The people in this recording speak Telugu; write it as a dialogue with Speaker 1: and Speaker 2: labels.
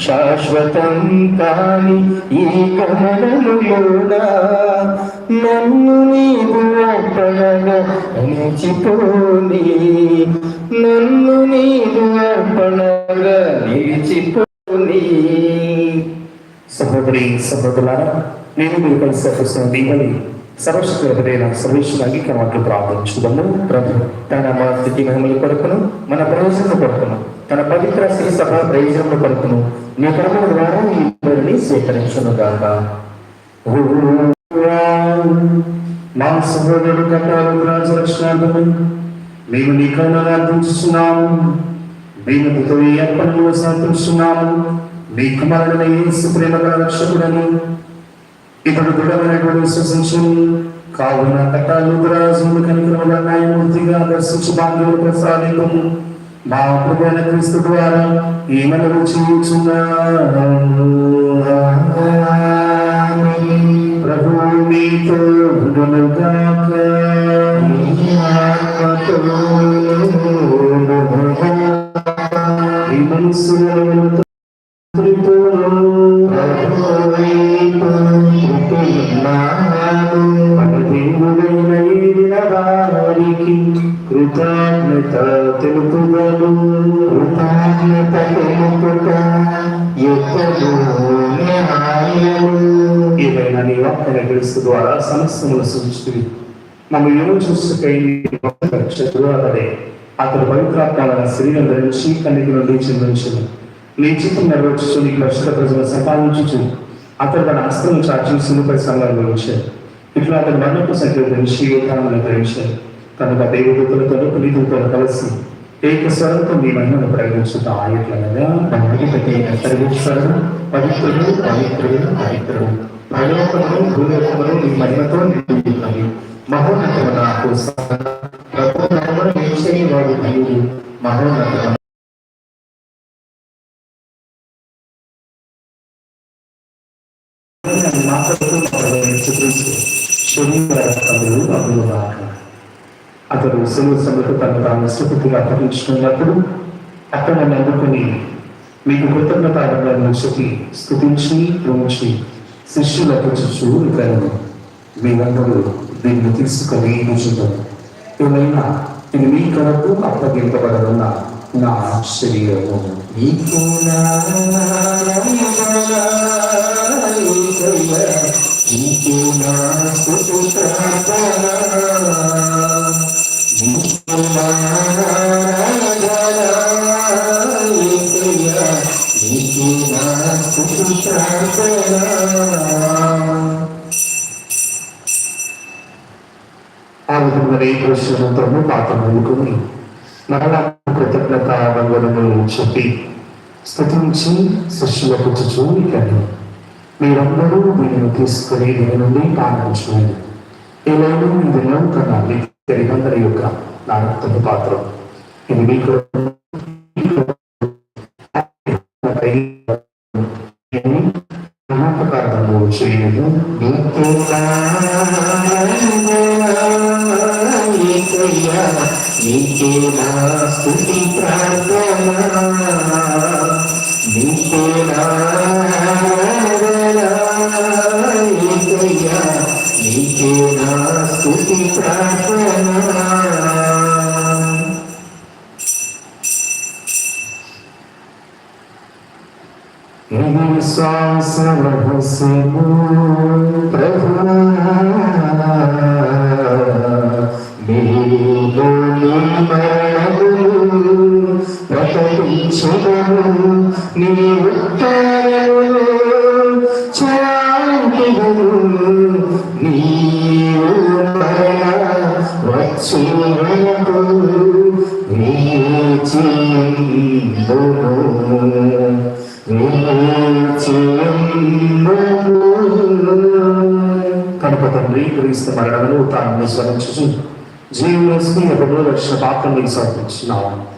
Speaker 1: శాశ్వతం కాని ఈ గమనములోన నన్ను నీవు అర్పణగా నిలిచిపోని. నన్ను నీవు అర్పణగా నిలిచిపోని. సహోదరి సహోదరులారా నేను మీరు కలిసి వస్తున్న దీవని సర్వశ్రేణ సర్వేశ్వర అంగీకారానికి ప్రార్థించుదము ప్రభు తన మా స్థితి మహిమల కొరకును మన ప్రయోజనం కొరకును తన పవిత్ర శ్రీ సభ ప్రయోజనం కొరకును నీ కర్మల ద్వారా ఈ పేరుని స్వీకరించును గాక.
Speaker 2: మా సహోదరుడు కట్టాలు రాజు రక్షణార్థము మేము నీ కరుణను అర్థించుతున్నాము దీనితో ఈ అర్పణలు సమర్పిస్తున్నాము నీ కుమారుడైన యేసు ప్రేమ గల రక్షకుడని ఇతడు దృఢమైనటువంటి విశ్వసించు. కావున కట్టాలు రాజులు కనికరముల న్యాయమూర్తిగా దర్శించు భాగ్యం ప్రసాదించము మా ప్రభువైన క్రీస్తు ద్వారా ఈ మనము ప్రభు మీతో ఉండునుగాక. ఈ మనస్సులను మన దేవుడైన వారికి కృతజ్ఞత తెలుపుదను
Speaker 1: కృతజ్ఞత తెలుపుట
Speaker 2: ఏదైనా నీ క్రీస్తు ద్వారా సమస్యలను సూచిస్తుంది మనం ఏమో చూసుకై రక్షకుడు అతడే అతడు పవిత్రాత్మాల శరీరం ధరించి కన్నిక నుండి నీ చిత్తం నెరవేర్చు నీ కష్ట ప్రజలు సంపాదించుచు అతడు తన హస్తము చాచి సులుపై సంఘాలు ఉంచాడు ఇట్లా అతడు మరణపు సంఖ్యరించి యుద్ధాలను గ్రహించాడు? కనుక దేవదూతలతో పునీతులతో కలిసి ఏక స్వరంతో మీ మహిమను ప్రయోగించుతా ఎట్లనగా
Speaker 1: అధిపతి సర్వేశ్వరుడు పవిత్రుడు పవిత్రుడు పవిత్రుడు. పరలోకమును భూలోకమును మీ మహిమతో నిండుతున్నవి మహోన్నతము నాకు ప్రభుత్వమును నిలిచని వాడు నీవు మహోన్నతము
Speaker 2: అతడు సెలవు సభకు తను తాను సుఖతిగా అప్పగించుకున్నప్పుడు అక్కడ నన్ను అందుకుని మీకు కృతజ్ఞతాలను శక్తి స్థుతించి ప్రోచి శిష్యులకు చుట్టూ ఇతరులు మీరందరూ దీన్ని తీసుకొని కూర్చుంటారు ఏమైనా ఇది మీ కొరకు అప్పగింపబడనున్న నా శరీరము కృష్ణమంత్రము పాత్ర అందుకుని మరలా కృతజ్ఞత వందనము చెప్పి స్థుతించి శిష్యులకు చూడని మీరందరూ దీనిని తీసుకుని దీని నుండి పాటించండి ఏలైనా ఇది నౌకన నిత్య నిబంధన యొక్క నా రక్తపు పాత్రం ఇది మీకు జ్ఞాపకార్థము చేయదు
Speaker 1: నీకు నా నీకు నా స్తుతి ప్రార్థన నీకు నా నీకు నా స్తుతి ప్రార్థన
Speaker 2: ఇది విశ్వాస రహస్యము
Speaker 1: ప్రభువా
Speaker 2: కనుక తండ్రి క్రీస్తు మరణను తాను విస్మరించు జీవులు రక్షణ పాత్ర మీకు సమర్పించున్నాము